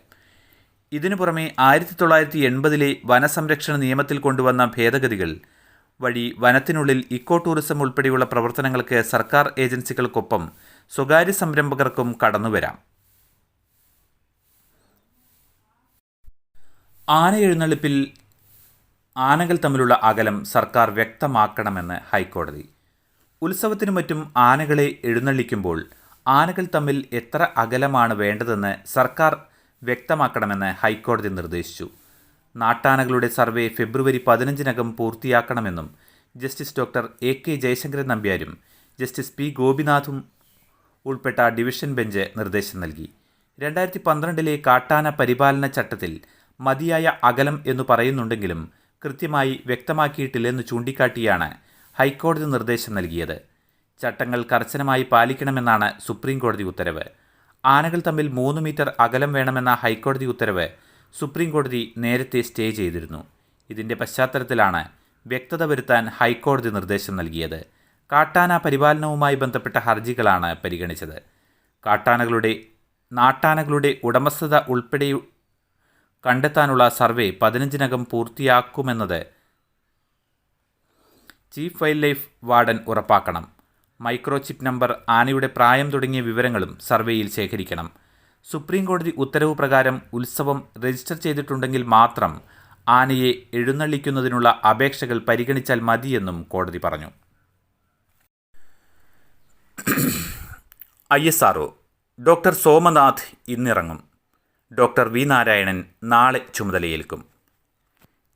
ഇതിനു പുറമെ ആയിരത്തി തൊള്ളായിരത്തി എൺപതിലെ വനസംരക്ഷണ നിയമത്തിൽ കൊണ്ടുവന്ന ഭേദഗതികൾ വഴി വനത്തിനുള്ളിൽ ഇക്കോ ടൂറിസം ഉൾപ്പെടെയുള്ള പ്രവർത്തനങ്ങൾക്ക് സർക്കാർ ഏജൻസികൾക്കൊപ്പം സ്വകാര്യ സംരംഭകർക്കും കടന്നുവരാം ആന എഴുന്നള്ളിപ്പിൽ ആനകൾ തമ്മിലുള്ള അകലം സർക്കാർ വ്യക്തമാക്കണമെന്ന് ഹൈക്കോടതി. ഉത്സവത്തിനും മറ്റും ആനകളെ എഴുന്നള്ളിക്കുമ്പോൾ ആനകൾ തമ്മിൽ എത്ര അകലമാണ് വേണ്ടതെന്ന് സർക്കാർ വ്യക്തമാക്കണമെന്ന് ഹൈക്കോടതി നിർദ്ദേശിച്ചു. നാട്ടാനകളുടെ സർവേ ഫെബ്രുവരി പതിനഞ്ചിനകം പൂർത്തിയാക്കണമെന്നും justice doctor A K Jayasankaran നമ്പ്യാരും justice P ഗോപിനാഥും ഉൾപ്പെട്ട ഡിവിഷൻ ബെഞ്ച് നിർദ്ദേശം നൽകി. രണ്ടായിരത്തി പന്ത്രണ്ടിലെ കാട്ടാന പരിപാലന ചട്ടത്തിൽ മതിയായ അകലം എന്ന് പറയുന്നുണ്ടെങ്കിലും കൃത്യമായി വ്യക്തമാക്കിയിട്ടില്ലെന്ന് ചൂണ്ടിക്കാട്ടിയാണ് ഹൈക്കോടതി നിർദ്ദേശം നൽകിയത്. ചട്ടങ്ങൾ കർശനമായി പാലിക്കണമെന്നാണ് സുപ്രീം കോടതി ഉത്തരവ്. ആനകൾ തമ്മിൽ മൂന്ന് മീറ്റർ അകലം വേണമെന്ന ഹൈക്കോടതി ഉത്തരവ് സുപ്രീം കോടതി നേരത്തെ സ്റ്റേ ചെയ്തിരുന്നു. ഇതിന്റെ പശ്ചാത്തലത്തിലാണ് വ്യക്തത വരുത്താൻ ഹൈക്കോടതി നിർദ്ദേശം നൽകിയത്. കാട്ടാന പരിപാലനവുമായി ബന്ധപ്പെട്ട ഹർജികളാണ് പരിഗണിച്ചത്. കാട്ടാനകളുടെ നാട്ടാനകളുടെ ഉടമസ്ഥത ഉൾപ്പെടെ കണ്ടെത്താനുള്ള സർവേ പതിനഞ്ചിനകം പൂർത്തിയാക്കുമെന്നത് ചീഫ് വൈൽഡ് ലൈഫ് വാർഡൻ ഉറപ്പാക്കണം. മൈക്രോചിപ്പ് നമ്പർ ആനയുടെ പ്രായം തുടങ്ങിയ വിവരങ്ങളും സർവേയിൽ ശേഖരിക്കണം. സുപ്രീം കോടതി ഉത്തരവ് പ്രകാരം ഉത്സവം രജിസ്റ്റർ ചെയ്തിട്ടുണ്ടെങ്കിൽ മാത്രം ആനയെ എഴുന്നള്ളിക്കുന്നതിനുള്ള അപേക്ഷകൾ പരിഗണിച്ചാൽ മതിയെന്നും കോടതി പറഞ്ഞു. I S R O doctor Somanath ഇന്നിറങ്ങും. ഡോക്ടർ വി നാരായണൻ നാളെ ചുമതലയേൽക്കും.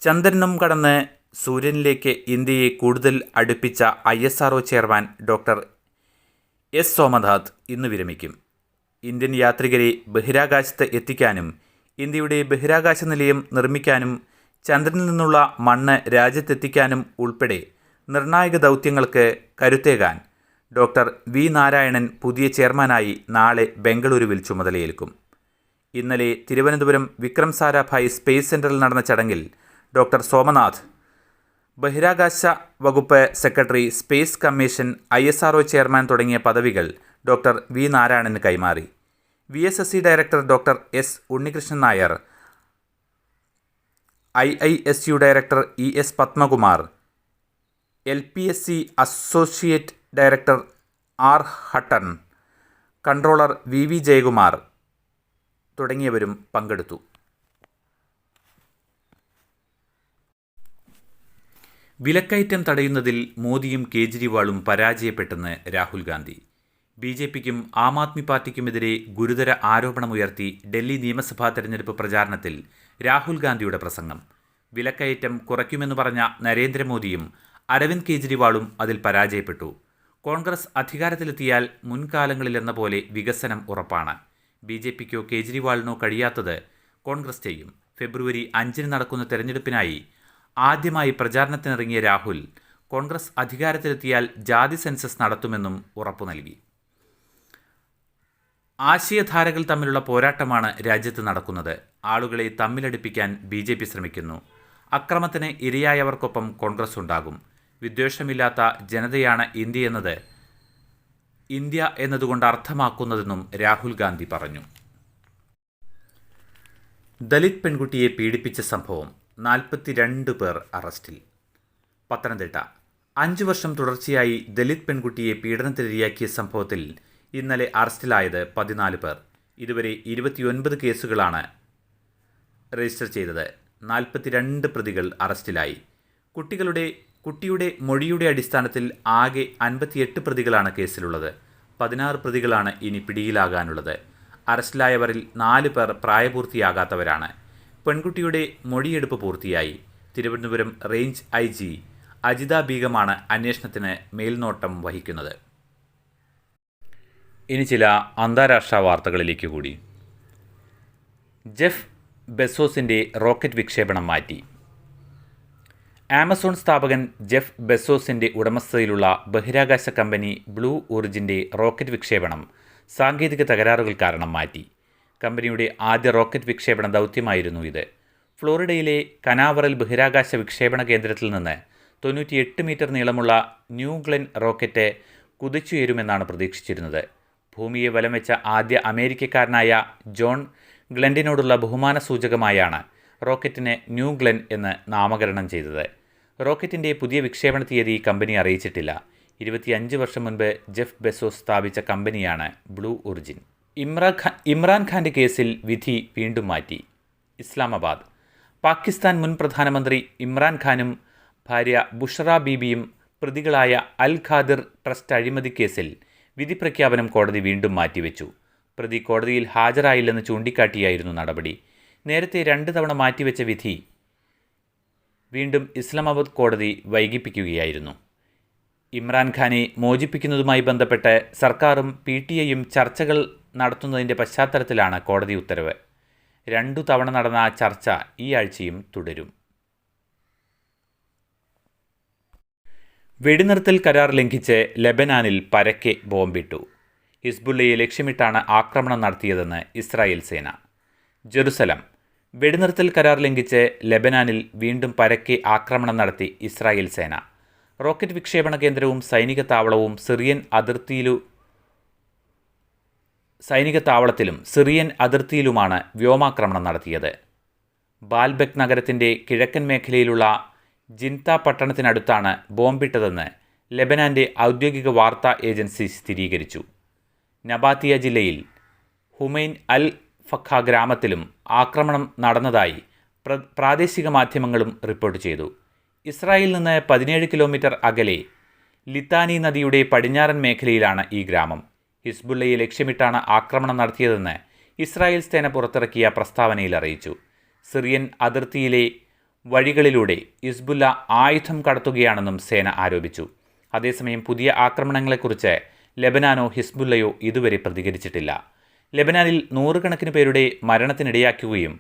ചന്ദ്രനും കടന്ന് സൂര്യനിലേക്ക് ഇന്ത്യയെ കൂടുതൽ അടുപ്പിച്ച I S R chairman doctor S Somanath ഇന്ന് വിരമിക്കും. ഇന്ത്യൻ യാത്രികരെ ബഹിരാകാശത്ത് എത്തിക്കാനും ഇന്ത്യയുടെ ബഹിരാകാശ നിലയം നിർമ്മിക്കാനും ചന്ദ്രനിൽ നിന്നുള്ള മണ്ണ് രാജ്യത്തെത്തിക്കാനും ഉൾപ്പെടെ നിർണായക ദൗത്യങ്ങൾക്ക് കരുത്തേകാൻ ഡോക്ടർ വി നാരായണൻ പുതിയ ചെയർമാനായി നാളെ ബംഗളൂരുവിൽ ചുമതലയേൽക്കും. ഇന്നലെ തിരുവനന്തപുരം വിക്രം സാരാഭായ് സ്പേസ് സെന്ററിൽ നടന്ന ചടങ്ങിൽ ഡോക്ടർ സോമനാഥ് ബഹിരാകാശ വകുപ്പ് secretary space commission I S R chairman തുടങ്ങിയ പദവികൾ ഡോക്ടർ വി നാരായണന് കൈമാറി. V S S C director doctor S Unnikrishnan Nair I I S U director E S Padmakumar L P S C associate director R Hutton controller V V Jayakumar തുടങ്ങിയവരും പങ്കെടുത്തു. വിലക്കയറ്റം തടയുന്നതിൽ മോദിയും കേജ്രിവാളും പരാജയപ്പെട്ടെന്ന് രാഹുൽ ഗാന്ധി. ബി ജെ പിക്കും ആം ആദ്മി പാർട്ടിക്കുമെതിരെ ഗുരുതര ആരോപണമുയർത്തി ഡൽഹി നിയമസഭാ തെരഞ്ഞെടുപ്പ് പ്രചാരണത്തിൽ രാഹുൽ ഗാന്ധിയുടെ പ്രസംഗം. വിലക്കയറ്റം കുറയ്ക്കുമെന്ന് പറഞ്ഞ നരേന്ദ്രമോദിയും അരവിന്ദ് കെജ്രിവാളും അതിൽ പരാജയപ്പെട്ടു. കോൺഗ്രസ് അധികാരത്തിലെത്തിയാൽ മുൻകാലങ്ങളിലെന്ന പോലെ വികസനം ഉറപ്പാണ്. ബി ജെ പിക്കോ കേജ്രിവാളിനോ കഴിയാത്തത് കോൺഗ്രസ് ചെയ്യും. ഫെബ്രുവരി അഞ്ചിന് നടക്കുന്ന തെരഞ്ഞെടുപ്പിനായി ആദ്യമായി പ്രചാരണത്തിനിറങ്ങിയ രാഹുൽ കോൺഗ്രസ് അധികാരത്തിലെത്തിയാൽ ജാതി സെൻസസ് നടത്തുമെന്നും ഉറപ്പു നൽകി. ആശയധാരകൾ തമ്മിലുള്ള പോരാട്ടമാണ് രാജ്യത്ത് നടക്കുന്നത്. ആളുകളെ തമ്മിലടിപ്പിക്കാൻ ബി ജെ പി ശ്രമിക്കുന്നു. അക്രമത്തിന് ഇരയായവർക്കൊപ്പം കോൺഗ്രസ് ഉണ്ടാകും. വിദ്വേഷമില്ലാത്ത ജനതയാണ് ഇന്ത്യ എന്നത്. ഇന്ത്യ എന്നതുകൊണ്ട് അർത്ഥമാക്കുന്നതെന്നും രാഹുൽ ഗാന്ധി പറഞ്ഞു. ദലിത് പെൺകുട്ടിയെ പീഡിപ്പിച്ച സംഭവം. നാൽപ്പത്തിരണ്ട് പേർ അറസ്റ്റിൽ. പത്തനംതിട്ട. അഞ്ചു വർഷം തുടർച്ചയായി ദലിത് പെൺകുട്ടിയെ പീഡനത്തിനിരയാക്കിയ സംഭവത്തിൽ ഇന്നലെ അറസ്റ്റിലായത് പതിനാല് പേർ. ഇതുവരെ ഇരുപത്തിയൊൻപത് കേസുകളാണ് രജിസ്റ്റർ ചെയ്തത്. നാൽപ്പത്തിരണ്ട് പ്രതികൾ അറസ്റ്റിലായി. കുട്ടികളുടെ കുട്ടിയുടെ മൊഴിയുടെ അടിസ്ഥാനത്തിൽ ആകെ അൻപത്തിയെട്ട് പ്രതികളാണ് കേസിലുള്ളത്. പതിനാറ് പ്രതികളാണ് ഇനി പിടിയിലാകാനുള്ളത്. അറസ്റ്റിലായവരിൽ നാല് പേർ പ്രായപൂർത്തിയാകാത്തവരാണ്. പെൺകുട്ടിയുടെ മൊഴിയെടുപ്പ് പൂർത്തിയായി. Thiruvananthapuram range I G Ajitha ബീഗമാണ് അന്വേഷണത്തിന് മേൽനോട്ടം വഹിക്കുന്നത്. ഇനി ചില അന്താരാഷ്ട്ര വാർത്തകളിലേക്ക് കൂടി. ജെഫ് ബെസോസിന്റെ റോക്കറ്റ് വിക്ഷേപണം മാറ്റി. ആമസോൺ സ്ഥാപകൻ ജെഫ് ബെസോസിന്റെ ഉടമസ്ഥതയിലുള്ള ബഹിരാകാശ കമ്പനി ബ്ലൂ ഒറിജിന്റെ റോക്കറ്റ് വിക്ഷേപണം സാങ്കേതിക തകരാറുകൾ കാരണം മാറ്റി. കമ്പനിയുടെ ആദ്യ റോക്കറ്റ് വിക്ഷേപണ ദൗത്യമായിരുന്നു ഇത്. ഫ്ലോറിഡയിലെ കനാവറൽ ബഹിരാകാശ വിക്ഷേപണ കേന്ദ്രത്തിൽ നിന്ന് തൊണ്ണൂറ്റിയെട്ട് മീറ്റർ നീളമുള്ള ന്യൂ ഗ്ലെൻ റോക്കറ്റ് കുതിച്ചുയരുമെന്നാണ് പ്രതീക്ഷിച്ചിരുന്നത്. ഭൂമിയെ വലം വെച്ച ആദ്യ അമേരിക്കക്കാരനായ ജോൺ ഗ്ലെൻഡിനോടുള്ള ബഹുമാന സൂചകമായാണ് റോക്കറ്റിന് ന്യൂ ഗ്ലെൻ എന്ന് നാമകരണം ചെയ്തത്. റോക്കറ്റിന്റെ പുതിയ വിക്ഷേപണ തീയതി കമ്പനി അറിയിച്ചിട്ടില്ല. ഇരുപത്തിയഞ്ച് വർഷം മുൻപ് ജെഫ് ബെസോസ് സ്ഥാപിച്ച കമ്പനിയാണ് ബ്ലൂ ഒറിജിൻ. ഇമ്രാൻ ഖാൻ ഇമ്രാൻഖാന്റെ കേസിൽ വിധി വീണ്ടും മാറ്റി. ഇസ്ലാമാബാദ്. പാകിസ്ഥാൻ മുൻ പ്രധാനമന്ത്രി ഇമ്രാൻഖാനും ഭാര്യ ബുഷറ ബീബിയും പ്രതികളായ അൽ ഖാദിർ ട്രസ്റ്റ് അഴിമതി കേസിൽ വിധി പ്രഖ്യാപനം കോടതി വീണ്ടും മാറ്റിവെച്ചു. പ്രതി കോടതിയിൽ ഹാജരായില്ലെന്ന് ചൂണ്ടിക്കാട്ടിയായിരുന്നു നടപടി. നേരത്തെ രണ്ട് തവണ മാറ്റിവെച്ച വിധി വീണ്ടും ഇസ്ലാമാബാദ് കോടതി വൈകിപ്പിക്കുകയായിരുന്നു. ഇമ്രാൻഖാനെ മോചിപ്പിക്കുന്നതുമായി ബന്ധപ്പെട്ട് സർക്കാരും പി ടി ഐയും ചർച്ചകൾ നടത്തുന്നതിന്റെ പശ്ചാത്തലത്തിലാണ് കോടതി ഉത്തരവ്. രണ്ടു തവണ നടന്ന ചർച്ച ഈ ആഴ്ചയും തുടരും. വെടിനിർത്തൽ കരാർ ലംഘിച്ച് ലെബനാനിൽ പരക്കെ ബോംബിട്ടു. ഹിസ്ബുള്ളയെ ലക്ഷ്യമിട്ടാണ് ആക്രമണം നടത്തിയതെന്ന് ഇസ്രായേൽ സേന. ജെറുസലം വെടിനിർത്തൽ കരാർ ലംഘിച്ച് ലെബനാനിൽ വീണ്ടും പരക്കെ ആക്രമണം നടത്തി ഇസ്രായേൽ സേന. റോക്കറ്റ് വിക്ഷേപണ കേന്ദ്രവും സൈനിക താവളവും സിറിയൻ അതിർത്തിയിലു സൈനിക താവളത്തിലും സിറിയൻ അതിർത്തിയിലുമാണ് വ്യോമാക്രമണം നടത്തിയത്. ബാൽബെക് നഗരത്തിന്റെ കിഴക്കൻ മേഖലയിലുള്ള ജിൻത പട്ടണത്തിനടുത്താണ് ബോംബിട്ടതെന്ന് ലെബനാന്റെ ഔദ്യോഗിക വാർത്താ ഏജൻസി സ്ഥിരീകരിച്ചു. നബാത്തിയ ജില്ലയിൽ ഹുമൈൻ അൽ ഫഖ ഗ്രാമത്തിലും ആക്രമണം നടന്നതായി പ്ര പ്രാദേശിക മാധ്യമങ്ങളും റിപ്പോർട്ട് ചെയ്തു. ഇസ്രായേലിൽ നിന്ന് പതിനേഴ് കിലോമീറ്റർ അകലെ ലിത്താനി നദിയുടെ പടിഞ്ഞാറൻ മേഖലയിലാണ് ഈ ഗ്രാമം. ഹിസ്ബുള്ളയെ ലക്ഷ്യമിട്ടാണ് ആക്രമണം നടത്തിയതെന്ന് ഇസ്രായേൽ സേന പുറത്തിറക്കിയ പ്രസ്താവനയിൽ അറിയിച്ചു. സിറിയൻ അതിർത്തിയിലെ വഴികളിലൂടെ ഹിസ്ബുല്ല ആയുധം കടത്തുകയാണെന്നും സേന ആരോപിച്ചു. അതേസമയം പുതിയ ആക്രമണങ്ങളെക്കുറിച്ച് ലെബനാനോ ഹിസ്ബുല്ലയോ ഇതുവരെ പ്രതികരിച്ചിട്ടില്ല. ലെബനാനിൽ നൂറുകണക്കിന് പേരുടെ മരണത്തിനിടയാക്കുകയും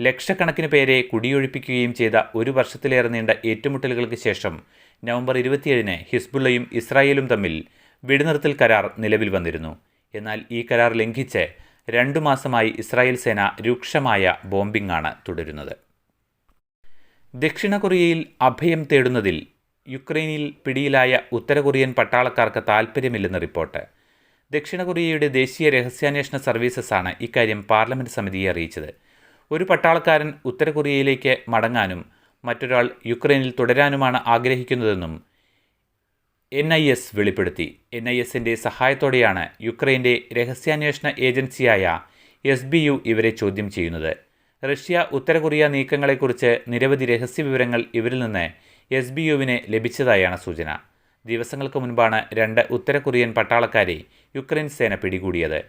ലക്ഷക്കണക്കിന് പേരെ കുടിയൊഴിപ്പിക്കുകയും ചെയ്ത ഒരു വർഷത്തിലേറെ നീണ്ട ഏറ്റുമുട്ടലുകൾക്ക് ശേഷം നവംബർ ഇരുപത്തിയേഴിന് ഹിസ്ബുള്ളയും ഇസ്രായേലും തമ്മിൽ വെടിനിർത്തൽ കരാർ നിലവിൽ വന്നിരുന്നു. എന്നാൽ ഈ കരാർ ലംഘിച്ച് രണ്ടു മാസമായി ഇസ്രായേൽ സേന രൂക്ഷമായ ബോംബിംഗാണ് തുടരുന്നത്. ദക്ഷിണ കൊറിയയിൽ അഭയം തേടുന്നതിൽ യുക്രൈനിൽ പിടിയിലായ ഉത്തര കൊറിയൻ പട്ടാളക്കാർക്ക് താൽപ്പര്യമില്ലെന്ന് റിപ്പോർട്ട്. ദക്ഷിണ കൊറിയയുടെ ദേശീയ രഹസ്യാന്വേഷണ സർവീസസാണ് ഇക്കാര്യം പാർലമെന്റ് സമിതിയെ അറിയിച്ചത്. ഒരു പട്ടാളക്കാരൻ ഉത്തര കൊറിയയിലേക്ക് മടങ്ങാനും മറ്റൊരാൾ യുക്രൈനിൽ തുടരാനുമാണ് ആഗ്രഹിക്കുന്നതെന്നും എൻ ഐ എസ് വെളിപ്പെടുത്തി. എൻ ഐ എസിന്റെ സഹായത്തോടെയാണ് യുക്രൈന്റെ രഹസ്യാന്വേഷണ ഏജൻസിയായ എസ് ബി യു ഇവരെ ചോദ്യം ചെയ്യുന്നത്. റഷ്യ ഉത്തര കൊറിയ നീക്കങ്ങളെക്കുറിച്ച് നിരവധി രഹസ്യ വിവരങ്ങൾ ഇവരിൽ നിന്ന് എസ് ബി യുവിന് ലഭിച്ചതായാണ് സൂചന. ദിവസങ്ങൾക്ക് മുൻപാണ് രണ്ട് ഉത്തര കൊറിയൻ പട്ടാളക്കാരെ യുക്രൈൻ സേന പിടികൂടിയത്.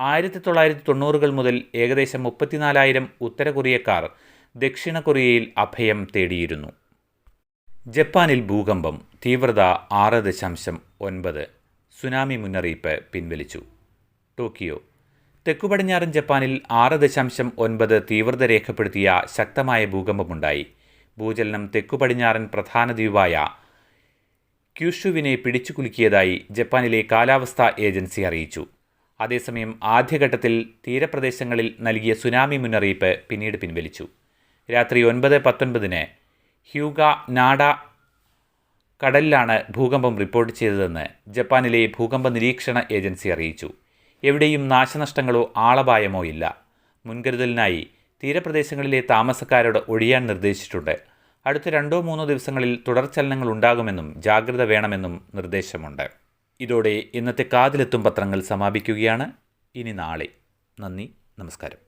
ആയിരത്തി തൊള്ളായിരത്തി തൊണ്ണൂറുകൾ മുതൽ ഏകദേശം മുപ്പത്തിനാലായിരം ഉത്തര കൊറിയക്കാർ ദക്ഷിണ കൊറിയയിൽ അഭയം തേടിയിരുന്നു. ജപ്പാനിൽ ഭൂകമ്പം. തീവ്രത ആറ് ദശാംശം ഒൻപത് സുനാമി മുന്നറിയിപ്പ് പിൻവലിച്ചു. ടോക്കിയോ. തെക്കുപടിഞ്ഞാറൻ ജപ്പാനിൽ ആറ് ദശാംശം ഒൻപത് തീവ്രത രേഖപ്പെടുത്തിയ ശക്തമായ ഭൂകമ്പമുണ്ടായി. ഭൂചലനം തെക്കുപടിഞ്ഞാറൻ പ്രധാന ദ്വീപായ ക്യൂഷുവിനെ പിടിച്ചുകുലുക്കിയതായി ജപ്പാനിലെ കാലാവസ്ഥാ ഏജൻസി അറിയിച്ചു. അതേസമയം ആദ്യഘട്ടത്തിൽ തീരപ്രദേശങ്ങളിൽ നൽകിയ സുനാമി മുന്നറിയിപ്പ് പിന്നീട് പിൻവലിച്ചു. രാത്രി ഒൻപത് പത്തൊൻപതിന് ഹ്യൂഗ നാഡ കടലിലാണ് ഭൂകമ്പം റിപ്പോർട്ട് ചെയ്തതെന്ന് ജപ്പാനിലെ ഭൂകമ്പ നിരീക്ഷണ ഏജൻസി അറിയിച്ചു. എവിടെയും നാശനഷ്ടങ്ങളോ ആളപായമോ ഇല്ല. മുൻകരുതലിനായി തീരപ്രദേശങ്ങളിലെ താമസക്കാരോട് ഒഴിയാൻ നിർദ്ദേശിച്ചിട്ടുണ്ട്. അടുത്ത രണ്ടോ മൂന്നോ ദിവസങ്ങളിൽ തുടർചലനങ്ങൾ ഉണ്ടാകുമെന്നും ജാഗ്രത വേണമെന്നും നിർദ്ദേശമുണ്ട്. ഇതോടെ ഇന്നത്തെ കാതിലെത്തും പത്രങ്ങൾ സമാപിക്കുകയാണ്. ഇനി നാളെ. നന്ദി നമസ്കാരം.